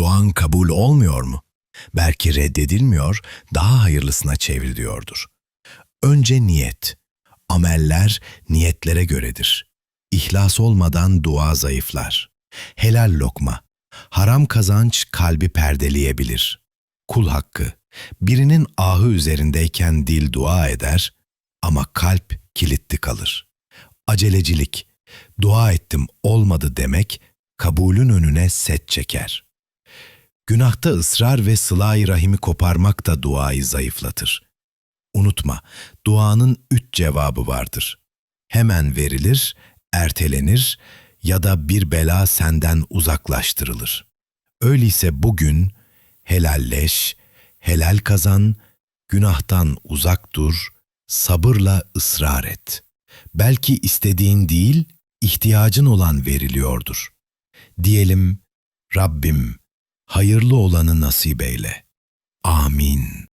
Duan kabul olmuyor mu? Belki reddedilmiyor, daha hayırlısına çevriliyordur. Önce niyet. Ameller niyetlere göredir. İhlas olmadan dua zayıflar. Helal lokma. Haram kazanç kalbi perdeleyebilir. Kul hakkı. Birinin ahı üzerindeyken dil dua eder ama kalp kilitli kalır. Acelecilik. Dua ettim olmadı demek kabulün önüne set çeker. Günahta ısrar ve sıla-i rahimi koparmak da duayı zayıflatır. Unutma, duanın üç cevabı vardır. Hemen verilir, ertelenir ya da bir bela senden uzaklaştırılır. Öyleyse bugün helalleş, helal kazan, günahtan uzak dur, sabırla ısrar et. Belki istediğin değil, ihtiyacın olan veriliyordur. Diyelim, Rabbim hayırlı olanı nasip eyle. Amin.